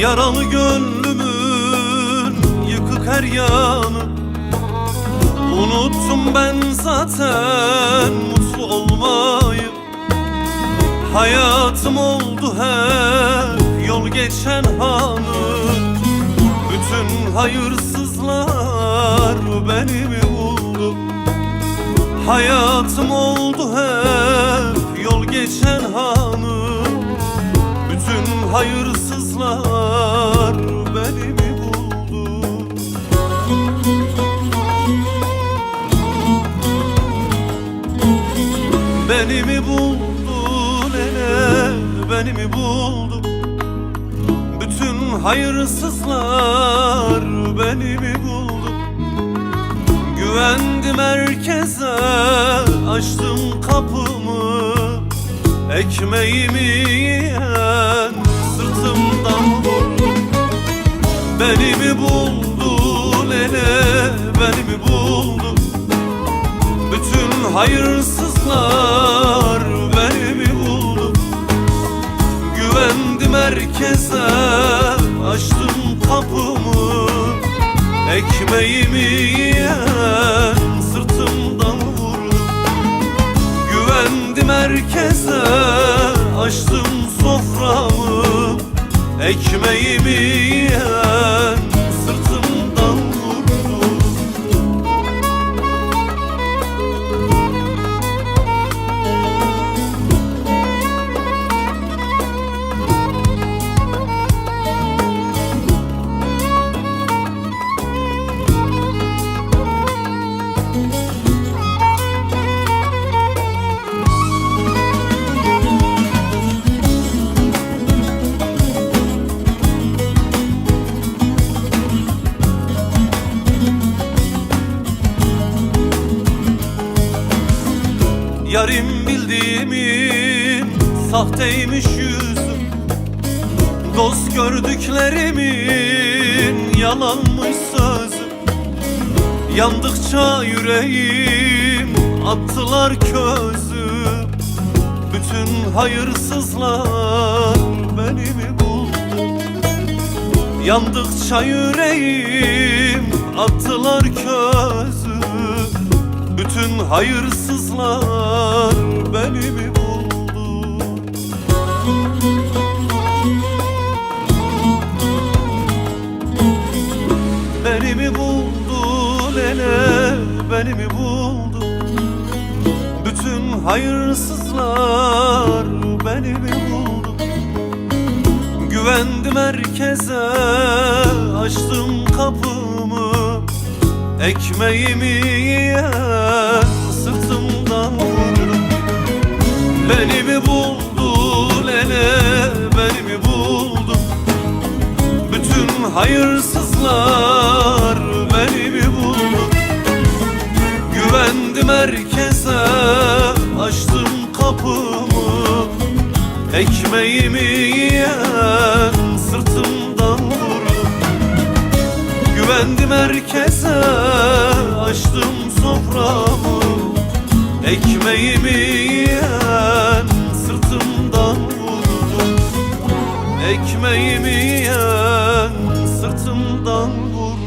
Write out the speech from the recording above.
Yaralı gönlümün yıkık her yanı. Unuttum ben zaten mutlu olmayı. Hayatım oldu hep yol geçen hanı Bütün hayırsızlar beni mi buldu. Hayatım oldu hep yol geçen hanı Bütün hayırsızlar Beni mi buldu nene beni mi buldu Bütün hayırsızlar beni mi buldu? Güvendim herkese açtım kapımı. Ekmeğimi yiyen sırtımdan vurdu. Beni mi buldu nene beni mi buldu bütün hayırsızlar beni mi buldu Güvendim herkese açtım kapımı. Ekmeğimi yiyen sırtımdan vurdu Güvendim herkese açtım soframı. Ekmeğimi Yarim bildiğimin sahteymiş yüzü Dost gördüklerimin yalanmış sözü. Yandıkça yüreğim attılar közü. Bütün hayırsızlar beni mi buldu. Yandıkça yüreğim attılar közü Bütün hayırsızlar beni mi buldu? Beni mi buldu lele beni mi buldu? Bütün hayırsızlar beni mi buldu? Güvendim herkese açtım kapımı Ekmeğimi yiyen sırtımdan vurdu Beni mi buldu lele beni mi buldu? Bütün hayırsızlar beni mi buldu? Güvendim herkese açtım kapımı. Ekmeğimi yiyen Ekmeğimi yiyen sırtımdan vurdu Ekmeğimi yiyen sırtımdan vurdu